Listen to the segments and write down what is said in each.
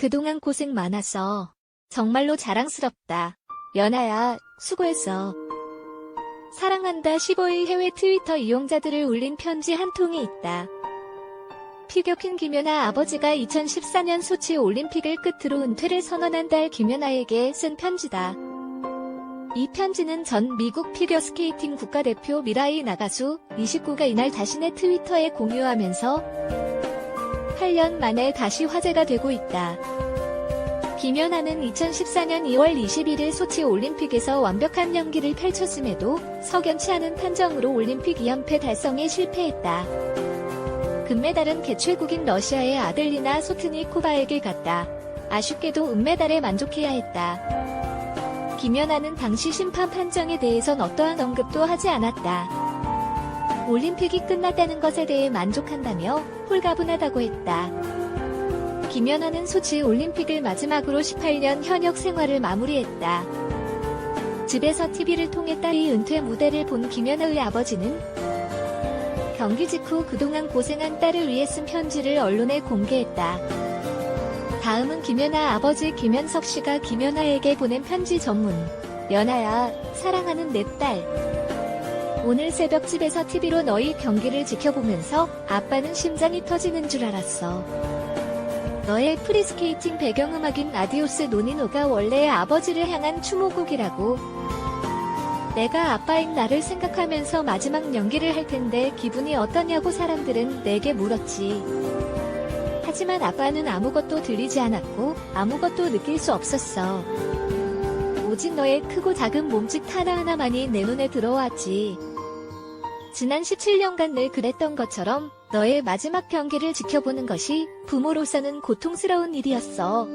그동안 고생 많았어. 정말로 자랑스럽다. 연아야, 수고했어. 사랑한다 15일 해외 트위터 이용자들을 울린 편지 한 통이 있다. 피겨킨 김연아 아버지가 2014년 소치 올림픽을 끝으로 은퇴를 선언한 딸 김연아에게 쓴 편지다. 이 편지는 전 미국 피겨스케이팅 국가대표 미라이 나가수 29가 이날 자신의 트위터에 공유하면서 8년 만에 다시 화제가 되고 있다. 김연아는 2014년 2월 21일 소치 올림픽에서 완벽한 연기를 펼쳤음에도 석연치 않은 판정으로 올림픽 2연패 달성에 실패했다. 금메달은 개최국인 러시아의 아들리나 소트니코바에게 갔다. 아쉽게도 은메달에 만족해야 했다. 김연아는 당시 심판 판정에 대해선 어떠한 언급도 하지 않았다. 올림픽이 끝났다는 것에 대해 만족한다며 홀가분하다고 했다. 김연아는 소치 올림픽을 마지막으로 18년 현역 생활을 마무리했다. 집에서 TV를 통해 딸이 은퇴 무대를 본 김연아의 아버지는 경기 직후 그동안 고생한 딸을 위해 쓴 편지를 언론에 공개했다. 다음은 김연아 아버지 김현석 씨가 김연아에게 보낸 편지 전문. 연아야, 사랑하는 내 딸. 오늘 새벽 집에서 TV로 너희 경기를 지켜보면서 아빠는 심장이 터지는 줄 알았어. 너의 프리스케이팅 배경음악인 아디오스 노니노가 원래의 아버지를 향한 추모곡이라고. 내가 아빠인 나를 생각하면서 마지막 연기를 할 텐데 기분이 어떠냐고 사람들은 내게 물었지. 하지만 아빠는 아무것도 들리지 않았고 아무것도 느낄 수 없었어. 오직 너의 크고 작은 몸짓 하나하나만이 내 눈에 들어왔지. 지난 17년간 늘 그랬던 것처럼 너의 마지막 경기를 지켜보는 것이 부모로서는 고통스러운 일이었어.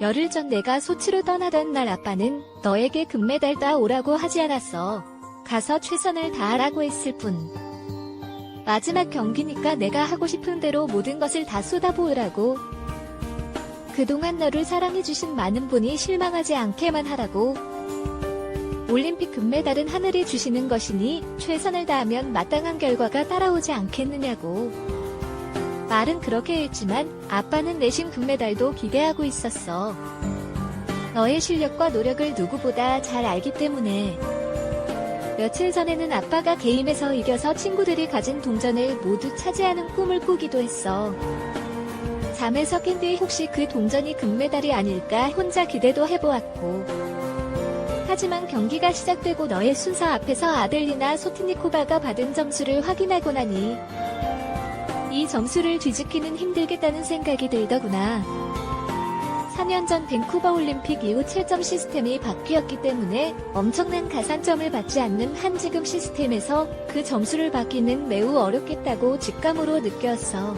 열흘 전 내가 소치로 떠나던 날 아빠는 너에게 금메달 따오라고 하지 않았어. 가서 최선을 다하라고 했을 뿐. 마지막 경기니까 내가 하고 싶은 대로 모든 것을 다 쏟아부으라고. 그동안 너를 사랑해주신 많은 분이 실망하지 않게만 하라고. 올림픽 금메달은 하늘이 주시는 것이니 최선을 다하면 마땅한 결과가 따라오지 않겠느냐고. 말은 그렇게 했지만 아빠는 내심 금메달도 기대하고 있었어. 너의 실력과 노력을 누구보다 잘 알기 때문에. 며칠 전에는 아빠가 게임에서 이겨서 친구들이 가진 동전을 모두 차지하는 꿈을 꾸기도 했어. 잠에서 깬 뒤 혹시 그 동전이 금메달이 아닐까 혼자 기대도 해보았고. 하지만 경기가 시작되고 너의 순서 앞에서 아델리나 소트니코바가 받은 점수를 확인하고 나니 이 점수를 뒤집기는 힘들겠다는 생각이 들더구나. 4년 전 밴쿠버 올림픽 이후 7점 시스템이 바뀌었기 때문에 엄청난 가산점을 받지 않는 한 지금 시스템에서 그 점수를 받기는 매우 어렵겠다고 직감으로 느꼈어.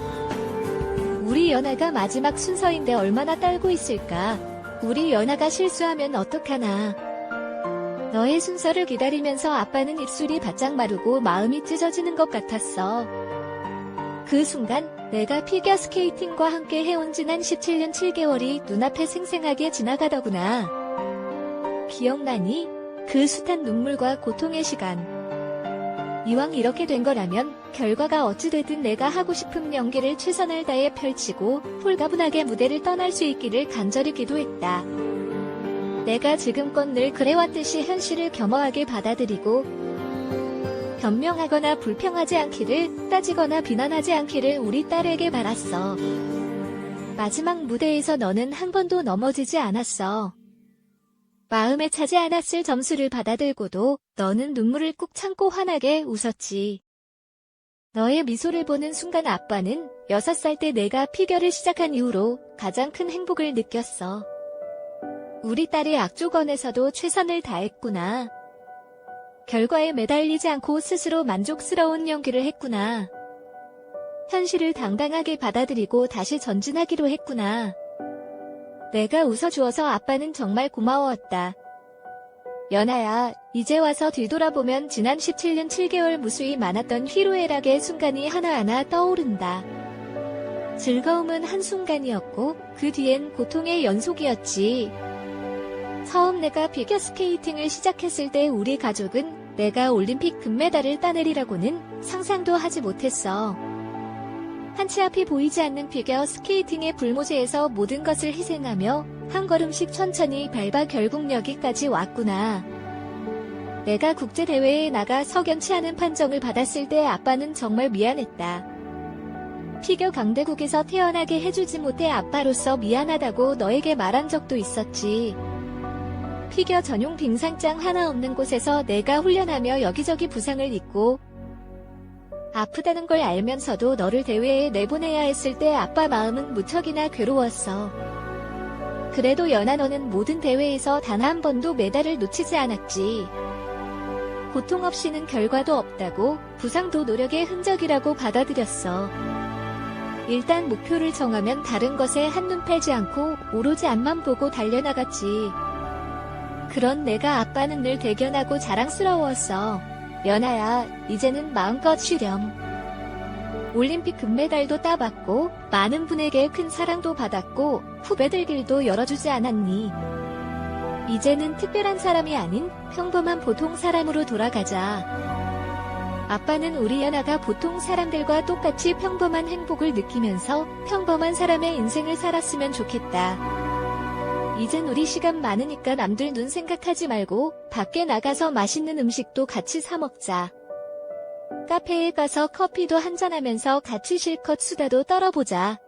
우리 연아가 마지막 순서인데 얼마나 떨고 있을까? 우리 연아가 실수하면 어떡하나? 너의 순서를 기다리면서 아빠는 입술이 바짝 마르고 마음이 찢어지는 것 같았어. 그 순간 내가 피겨 스케이팅과 함께 해온 지난 17년 7개월이 눈앞에 생생하게 지나가더구나. 기억나니? 그 숱한 눈물과 고통의 시간. 이왕 이렇게 된 거라면 결과가 어찌되든 내가 하고 싶은 연기를 최선을 다해 펼치고 홀가분하게 무대를 떠날 수 있기를 간절히 기도했다. 내가 지금껏 늘 그래왔듯이 현실을 겸허하게 받아들이고 변명하거나 불평하지 않기를 따지거나 비난하지 않기를 우리 딸에게 바랐어. 마지막 무대에서 너는 한 번도 넘어지지 않았어. 마음에 차지 않았을 점수를 받아들고도 너는 눈물을 꾹 참고 환하게 웃었지. 너의 미소를 보는 순간 아빠는 6살 때 내가 피겨를 시작한 이후로 가장 큰 행복을 느꼈어. 우리 딸이 악조건에서도 최선을 다했구나. 결과에 매달리지 않고 스스로 만족스러운 연기를 했구나. 현실을 당당하게 받아들이고 다시 전진하기로 했구나. 내가 웃어주어서 아빠는 정말 고마웠다. 연아야, 이제 와서 뒤돌아보면 지난 17년 7개월 무수히 많았던 희로애락의 순간이 하나하나 떠오른다. 즐거움은 한순간이었고 그 뒤엔 고통의 연속이었지. 처음 내가 피겨 스케이팅을 시작했을 때 우리 가족은 내가 올림픽 금메달을 따내리라고는 상상도 하지 못했어. 한치 앞이 보이지 않는 피겨 스케이팅의 불모지에서 모든 것을 희생하며 한 걸음씩 천천히 밟아 결국 여기까지 왔구나. 내가 국제대회에 나가 석연치 않은 판정을 받았을 때 아빠는 정말 미안했다. 피겨 강대국에서 태어나게 해주지 못해 아빠로서 미안하다고 너에게 말한 적도 있었지. 피겨 전용 빙상장 하나 없는 곳에서 내가 훈련하며 여기저기 부상을 입고 아프다는 걸 알면서도 너를 대회에 내보내야 했을 때 아빠 마음은 무척이나 괴로웠어. 그래도 연아 너는 모든 대회에서 단 한 번도 메달을 놓치지 않았지. 고통 없이는 결과도 없다고 부상도 노력의 흔적이라고 받아들였어. 일단 목표를 정하면 다른 것에 한눈 팔지 않고 오로지 앞만 보고 달려나갔지. 그런 내가 아빠는 늘 대견하고 자랑스러웠어. 연아야, 이제는 마음껏 쉬렴. 올림픽 금메달도 따봤고, 많은 분에게 큰 사랑도 받았고, 후배들 길도 열어주지 않았니? 이제는 특별한 사람이 아닌 평범한 보통 사람으로 돌아가자. 아빠는 우리 연아가 보통 사람들과 똑같이 평범한 행복을 느끼면서 평범한 사람의 인생을 살았으면 좋겠다. 이젠 우리 시간 많으니까 남들 눈 생각하지 말고 밖에 나가서 맛있는 음식도 같이 사 먹자. 카페에 가서 커피도 한잔하면서 같이 실컷 수다도 떨어보자.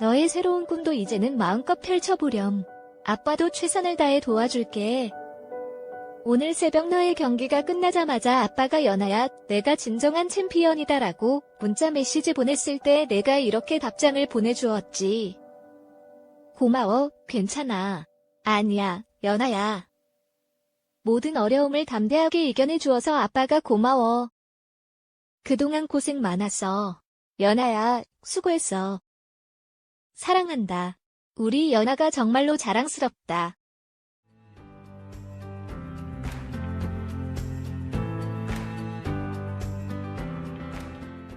너의 새로운 꿈도 이제는 마음껏 펼쳐보렴. 아빠도 최선을 다해 도와줄게. 오늘 새벽 너의 경기가 끝나자마자 아빠가 연아야, 내가 진정한 챔피언이다라고 문자 메시지 보냈을 때 내가 이렇게 답장을 보내주었지. 고마워, 괜찮아. 아니야, 연아야. 모든 어려움을 담대하게 이겨내 주어서 아빠가 고마워. 그동안 고생 많았어. 연아야, 수고했어. 사랑한다. 우리 연아가 정말로 자랑스럽다.